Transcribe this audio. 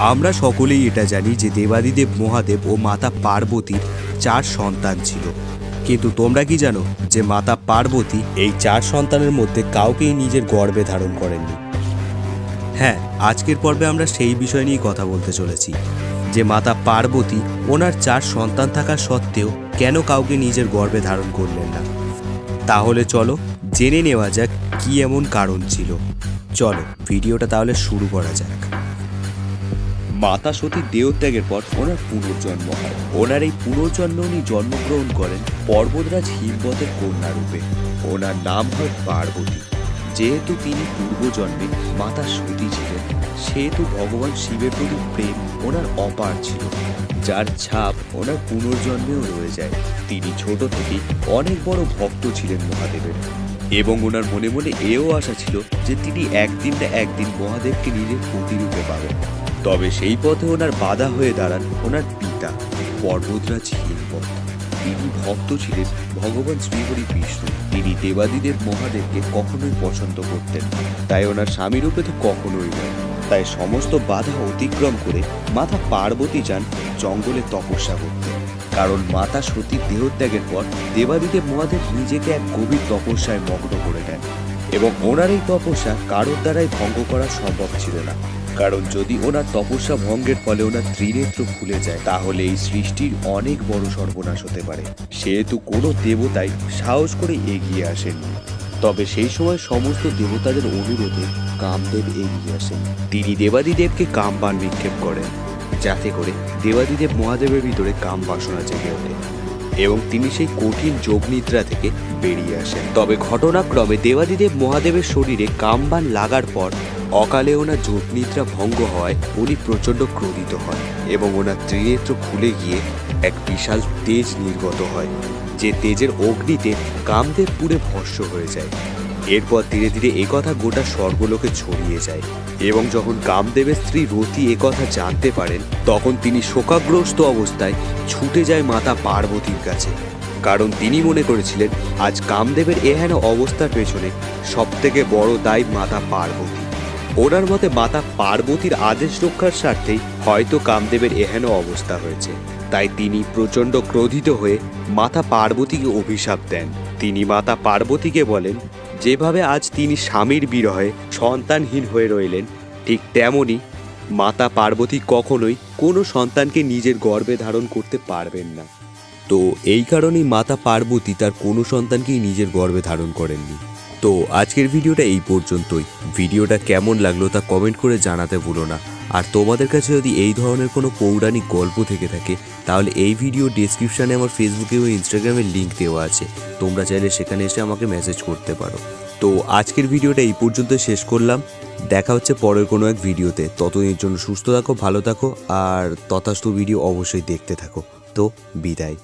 আমরা সকলেই এটা জানি যে দেবাদিদেব মহাদেব ও মাতা পার্বতীর চার সন্তান ছিল। কিন্তু তোমরা কি জানো যে মাতা পার্বতী এই চার সন্তানের মধ্যে কাউকেই নিজের গর্বে ধারণ করেননি? হ্যাঁ আজকের পর্বে আমরা সেই বিষয় নিয়ে কথা বলতে চলেছি, যে মাতা পার্বতী ওনার চার সন্তান থাকা সত্ত্বেও কেন কাউকে নিজের গর্বে ধারণ করলেন না? তাহলে চলো জেনে নেওয়া যাক কি এমন কারণ ছিল। চলো, ভিডিওটা তাহলে শুরু করা যাক। মাতা সতীর দেহত্যাগের পর ওনার পুনর্জন্ম হয়। ওনার এই পুনর্জন্মে উনি জন্মগ্রহণ করেন পর্বতরাজ হিমবতের কন্যা রূপে। ওনার নাম হয় পার্বতী। যেহেতু তিনি পূর্বজন্মে মাতা সতী ছিলেন, সেহেতু ভগবান শিবের প্রতি প্রেম ওনার অপার ছিল। যার ছাপ ওনার পুনর্জন্মেও রয়ে যায়। তিনি ছোট থেকেই অনেক বড় ভক্ত ছিলেন মহাদেবের। এবং ওনার মনে মনে এও আশা ছিল যে তিনি একদিন না একদিন মহাদেবকে নিজের প্রতিরূপে পাবেন। তবে সেই পথে ওনার বাধা হয়ে দাঁড়ান ওনার পিতা, পর্বতরাজ হিমবত তিনি ভক্ত ছিলেন ভগবান শ্রীহরি বিষ্ণু তিনি দেবাদিদেব মহাদেবকে কখনোই পছন্দ করতেন তাই ওনার স্বামী রূপে তো কখনোই নয়। তাই সমস্ত বাধা অতিক্রম করে মাতা পার্বতী যান জঙ্গলে তপস্যা করতে। কারণ মাতা সতীর দেহত্যাগের পর দেবাদিদেব মহাদেব নিজেকে এক গভীর তপস্যায় মগ্ন করে দেন। এবং ওনার এই তপস্যা কারোর দ্বারাই ভঙ্গ করা সম্ভব ছিল না। কারণ যদি ওনার তপস্যা ভঙ্গের ফলে ওনার ত্রিনেত্র খুলে যায়, তাহলে এই সৃষ্টির অনেক বড় সর্বনাশ হতে পারে। সেহেতু কোনো দেবতাই সাহস করে এগিয়ে আসেননি। তবে সেই সময় সমস্ত দেবতাদের অনুরোধে কামদেব এগিয়ে আসেন। তিনি দেবাদিদেবকে কামবান বিক্ষেপ করেন, যাতে করে দেবাদিদেব মহাদেবের ভিতরে কাম বাসনা জেগে ওঠে এবং তিনি সেই কঠিন যোগনিদ্রা থেকে বেরিয়ে আসেন। তবে ঘটনাক্রমে দেবাদিদেব মহাদেবের শরীরে কামবান লাগার পর অকালে ওনার যোগনিদ্রা ভঙ্গ হওয়ায় উনি প্রচণ্ড ক্রোধিত হয় এবং ওনার ত্রিনেত্র খুলে গিয়ে এক বিশাল তেজ নির্গত হয়, যে তেজের অগ্নিতে কামদেব পুড়ে ভস্য হয়ে যায়। এরপর ধীরে ধীরে একথা গোটা স্বর্গলোকে ছড়িয়ে যায় এবং যখন কামদেবের স্ত্রী রতি একথা জানতে পারেন, তখন তিনি শোকাগ্রস্ত অবস্থায় ছুটে যায় মাতা পার্বতীর কাছে। কারণ তিনি মনে করেছিলেন, আজ কামদেবের এহেন অবস্থার পেছনে সবথেকে বড় দায় মাতা পার্বতী। ওনার মতে মাতা পার্বতীর আদেশ রক্ষার স্বার্থেই হয়তো কামদেবের এহেন অবস্থা হয়েছে। তাই তিনি প্রচণ্ড ক্রোধিত হয়ে মাতা পার্বতীকে অভিশাপ দেন। তিনি মাতা পার্বতীকে বলেন, যেভাবে আজ তিনি স্বামীর বিরহে সন্তানহীন হয়ে রইলেন, ঠিক তেমনই মাতা পার্বতী কখনোই কোনো সন্তানকে নিজের গর্ভে ধারণ করতে পারবেন না। তো এই কারণেই মাতা পার্বতী তার কোনো সন্তানকেই নিজের গর্ভে ধারণ করেননি। তো আজকের ভিডিওটা এই পর্যন্তই। ভিডিওটা কেমন লাগল তা কমেন্ট করে জানাতে ভুলো না। আর তোমাদের কাছে যদি এই ধরনের কোনো পৌরাণিক গল্প থেকে থাকে, তাহলে এই ভিডিও ডেসক্রিপশানে আমার ফেসবুকে ও ইনস্টাগ্রামের লিঙ্ক দেওয়া আছে। তোমরা চাইলে সেখানে এসে আমাকে মেসেজ করতে পারো। তো আজকের ভিডিওটা এই পর্যন্ত শেষ করলাম। দেখা হচ্ছে পরের কোনো এক ভিডিওতে। ততদিনের জন্য সুস্থ থাকো, ভালো থাকো, আর তথাস্থ ভিডিও অবশ্যই দেখতে থাকো। তো বিদায়।